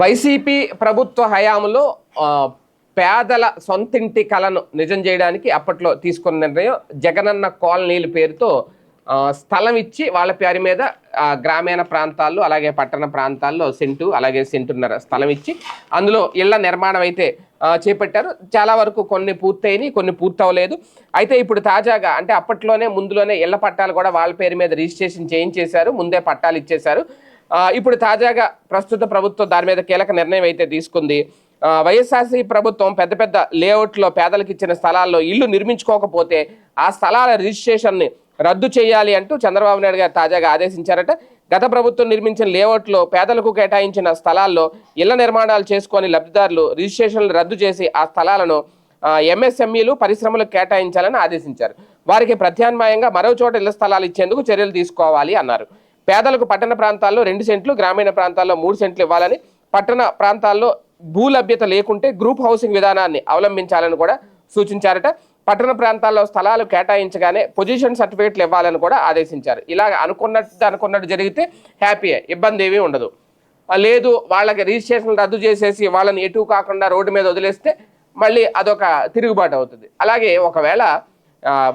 YCP ప్రభుత్వ హయాంలో పేదల సొంతింటి కలను నిజం చేయడానికి అప్పట్లో తీసుకున్న నిర్ణయం జగనన్న కాలనీల పేరుతో స్థలం ఇచ్చి వాళ్ళ పేరు మీద గ్రామీణ ప్రాంతాల్లో అలాగే పట్టణ ప్రాంతాల్లో సెంటు అలాగే సెంటున్నర స్థలం ఇచ్చి అందులో ఇళ్ళ నిర్మాణం అయితే చేపట్టారు. చాలా వరకు కొన్ని పూర్తయినాయి కొన్ని పూర్తవలేదు. అయితే ఇప్పుడు తాజాగా అంటే అప్పట్లోనే ముందులోనే ఇళ్ళ పట్టాలు కూడా వాళ్ళ పేరు మీద రిజిస్ట్రేషన్ చేయించేశారు. ముందే పట్టాలు ఇచ్చేశారు. ఇప్పుడు తాజాగా ప్రస్తుత ప్రభుత్వం దాని మీద కీలక నిర్ణయం అయితే తీసుకుంది. వైఎస్ఆర్సీ ప్రభుత్వం పెద్ద పెద్ద లేఅవుట్లో పేదలకు ఇచ్చిన స్థలాల్లో ఇల్లు నిర్మించుకోకపోతే ఆ స్థలాల రిజిస్ట్రేషన్ని రద్దు చేయాలి అంటూ చంద్రబాబు నాయుడు గారు తాజాగా ఆదేశించారట. గత ప్రభుత్వం నిర్మించిన లేఅవుట్లో పేదలకు కేటాయించిన స్థలాల్లో ఇళ్ళ నిర్మాణాలు చేసుకొని లబ్ధిదారులు రిజిస్ట్రేషన్లు రద్దు చేసి ఆ స్థలాలను ఎంఎస్ఎంఈలు పరిశ్రమలకు కేటాయించాలని ఆదేశించారు. వారికి ప్రత్యామ్నాయంగా మరో చోట ఇళ్ళ స్థలాలు ఇచ్చేందుకు చర్యలు తీసుకోవాలి అన్నారు. పేదలకు పట్టణ ప్రాంతాల్లో రెండు సెంట్లు గ్రామీణ ప్రాంతాల్లో మూడు సెంట్లు ఇవ్వాలని పట్టణ ప్రాంతాల్లో భూ లభ్యత లేకుంటే గ్రూప్ హౌసింగ్ విధానాన్ని అవలంబించాలని కూడా సూచించారట. పట్టణ ప్రాంతాల్లో స్థలాలు కేటాయించగానే పొజిషన్ సర్టిఫికేట్లు ఇవ్వాలని కూడా ఆదేశించారు. ఇలా అనుకున్నట్టు అనుకున్నట్టు జరిగితే హ్యాపీయే ఇబ్బంది ఏమీ ఉండదు. లేదు వాళ్ళకి రిజిస్ట్రేషన్ రద్దు చేసేసి వాళ్ళని ఎటు కాకుండా రోడ్డు మీద వదిలేస్తే మళ్ళీ అదొక తిరుగుబాటు అవుతుంది. అలాగే ఒకవేళ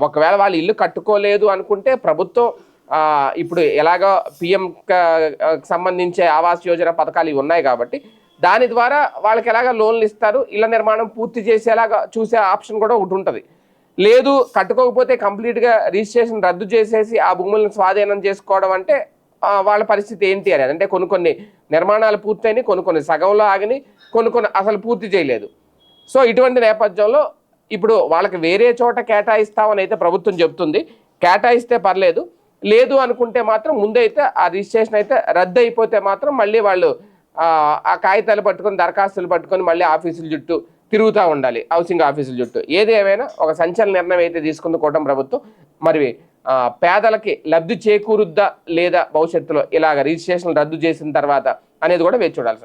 ఒకవేళ వాళ్ళు ఇల్లు కట్టుకోలేదు అనుకుంటే ప్రభుత్వం ఇప్పుడు ఎలాగో పిఎం సంబంధించే ఆవాస్ యోజన పథకాలు ఇవి ఉన్నాయి కాబట్టి దాని ద్వారా వాళ్ళకి ఎలాగ లోన్లు ఇస్తారు? ఇళ్ళ నిర్మాణం పూర్తి చేసేలాగా చూసే ఆప్షన్ కూడా ఒకటి ఉంటుంది. లేదు కట్టుకోకపోతే కంప్లీట్గా రిజిస్ట్రేషన్ రద్దు చేసేసి ఆ భూములను స్వాధీనం చేసుకోవడం అంటే వాళ్ళ పరిస్థితి ఏంటి అనేది. అంటే కొన్ని కొన్ని నిర్మాణాలు పూర్తయినాయి కొన్ని కొన్ని సగంలో ఆగిని కొన్ని కొన్ని అసలు పూర్తి చేయలేదు. సో ఇటువంటి నేపథ్యంలో ఇప్పుడు వాళ్ళకి వేరే చోట కేటాయిస్తామని అయితే ప్రభుత్వం చెప్తుంది. కేటాయిస్తే పర్లేదు లేదు అనుకుంటే మాత్రం ముందైతే ఆ రిజిస్ట్రేషన్ అయితే రద్దు అయిపోతే మాత్రం మళ్ళీ వాళ్ళు ఆ, కాగితాలు పట్టుకొని దరఖాస్తులు పట్టుకొని మళ్ళీ ఆఫీసుల చుట్టూ తిరుగుతూ ఉండాలి హౌసింగ్ ఆఫీసుల చుట్టూ ఏది ఏమైనా ఒక సంచలన నిర్ణయం అయితే తీసుకుంది కూటమి ప్రభుత్వం. మరి పేదలకి లబ్ధి చేకూరుద్దా లేదా భవిష్యత్తులో ఇలాగ రిజిస్ట్రేషన్ రద్దు చేసిన తర్వాత అనేది కూడా వేచి చూడాల్సి